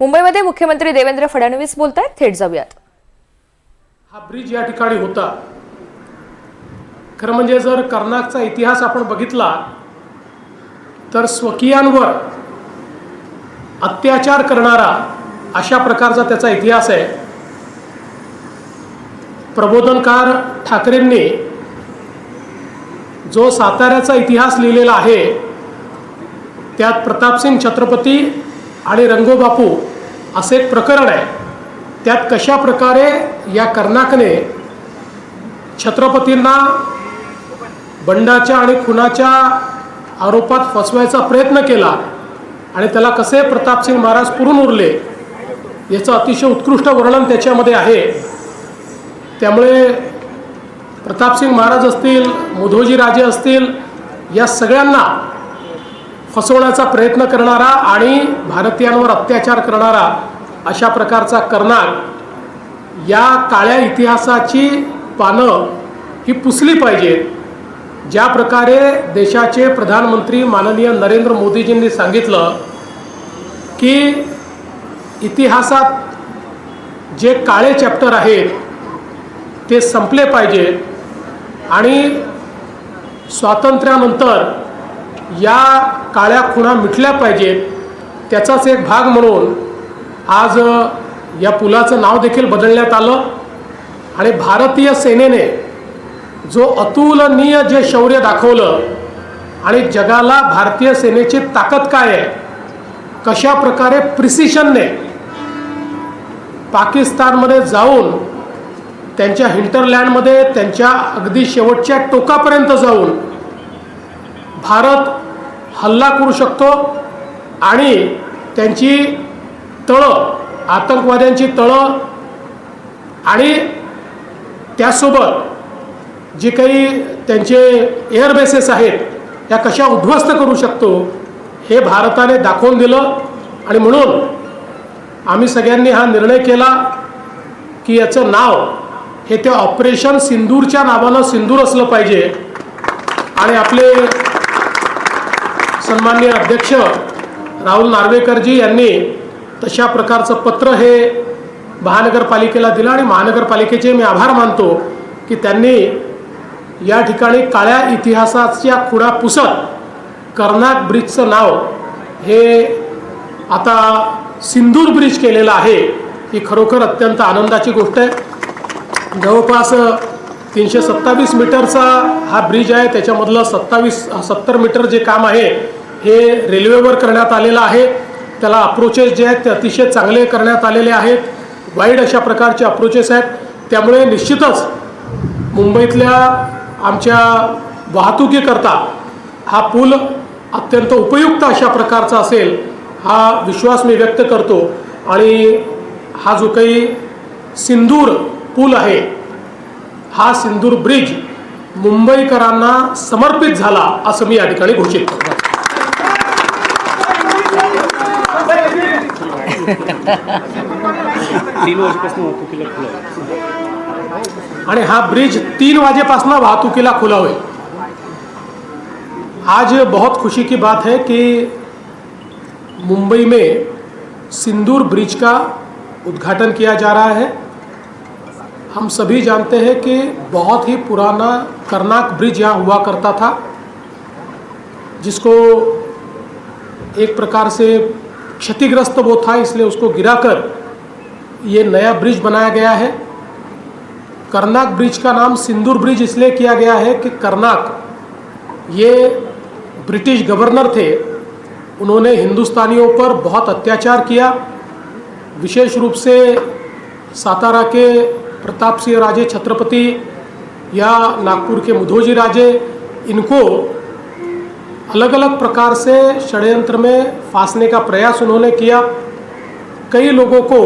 मुंबईमध्ये मुख्यमंत्री देवेंद्र फडणवीस बोलत आहेत थेट जाऊयात. हा ब्रिज या ठिकाणी होता. खरं म्हणजे जर कर्नाकचा इतिहास आपण बघितला तर स्वकीयांवर अत्याचार करणारा अशा प्रकारचा त्याचा इतिहास आहे. प्रबोधनकार ठाकरेंनी जो साताऱ्याचा इतिहास लिहिलेला आहे त्यात प्रतापसिंग छत्रपती आणि रंगोबापू असे एक प्रकरण आहे. त्यात कशा प्रकारे या कर्नाकने छत्रपतींना बंडाच्या आणि खुनाच्या आरोपात फसवायचा प्रयत्न केला आणि त्याला कसे प्रतापसिंग महाराज पुरून उरले याचं अतिशय उत्कृष्ट वर्णन त्याच्यामध्ये आहे. त्यामुळे प्रतापसिंग महाराज असतील मुधोजी राजे असतील या सगळ्यांना फसवण्याचा प्रयत्न करणारा आणि भारतीयांवर अत्याचार करणारा अशा प्रकारचा करणार या काळ्या इतिहासाची पानं ही पुसली पाहिजेत ज्या प्रकारे देशाचे प्रधानमंत्री माननीय नरेंद्र मोदीजींनी सांगितलं की इतिहासात जे काळे चॅप्टर आहेत ते संपले पाहिजेत आणि स्वातंत्र्यानंतर या काळ्या खुणा मिटल्या पाहिजेत. त्याचाच एक भाग म्हणून आज या पुलाचं नाव देखील बदलण्यात आलं. आणि भारतीय सेनेने जो अतुलनीय जे शौर्य दाखवलं आणि जगाला भारतीय सेनेची ताकद काय आहे कशा प्रकारे प्रिसिशनने पाकिस्तानमध्ये जाऊन त्यांच्या हिंटरलँडमध्ये त्यांच्या अगदी शेवटच्या टोकापर्यंत जाऊन भारत हल्ला करू शकतो आणि त्यांची तळं आतंकवाद्यांची तळं आणि त्यासोबत जे काही त्यांचे एअरबेसेस आहेत त्या कशा उद्ध्वस्त करू शकतो हे भारताने दाखवून दिलं. आणि म्हणून आम्ही सगळ्यांनी हा निर्णय केला की याचं नाव हे त्या ऑपरेशन सिंदूरच्या नावानं सिंदूर असलं पाहिजे. आणि आपले सन्मान्य अध्यक्ष राहुल नार्वेकरजी यांनी तशा प्रकारचं पत्र हे महानगरपालिकेला दिलं आणि महानगरपालिकेचे मी आभार मानतो की त्यांनी या ठिकाणी काळ्या इतिहासाच्या खुणा पुसत कर्नाक ब्रिजचं नाव हे आता सिंदूर ब्रिज केलेलं आहे ही खरोखर अत्यंत आनंदाची गोष्ट आहे. जवळपास तीनशे सत्तावीस मीटरचा हा ब्रिज आहे त्याच्यामधलं सत्तावीस सत्तर मीटर जे काम आहे हे रेल्वेवर करण्यात आलेलं आहे. त्याला अप्रोचेस जे आहेत ते अतिशय चांगले करण्यात आलेले आहेत. वाईड अशा प्रकारचे अप्रोचेस आहेत. त्यामुळे निश्चितच मुंबईतल्या आमच्या वाहतुकीकरता हा पूल अत्यंत उपयुक्त अशा प्रकारचा असेल हा विश्वास मी व्यक्त करतो. आणि हा जो काही सिंदूर पूल आहे हा सिंदूर ब्रिज मुंबईकरांना समर्पित झाला असं मी या ठिकाणी घोषित करतो. तीन वर्षापासून वाहतुकीला खुला आहे. आणि हा ब्रिज तीन वाजेपासून वाहतुकीला खुला होईल आज बहुत खुशी की बात है कि मुंबई में सिंदूर ब्रिज का उद्घाटन किया जा रहा है हम सभी जानते हैं कि बहुत ही पुराना कर्नाक ब्रिज यहाँ हुआ करता था, जिसको एक प्रकार से क्षतिग्रस्त वो था, इसलिए उसको गिराकर ये नया ब्रिज बनाया गया है। करनाक ब्रिज का नाम सिंदूर ब्रिज इसलिए किया गया है कि करनाक, ये ब्रिटिश गवर्नर थे, उन्होंने हिंदुस्तानियों पर बहुत अत्याचार किया। विशेष रूप से सातारा के प्रताप सिंह राजे छत्रपति या नागपुर के मुधोजी राजे, इनको अलग अलग प्रकार से षड्यंत्र में फांसने का प्रयास उन्होंने किया। कई लोगों को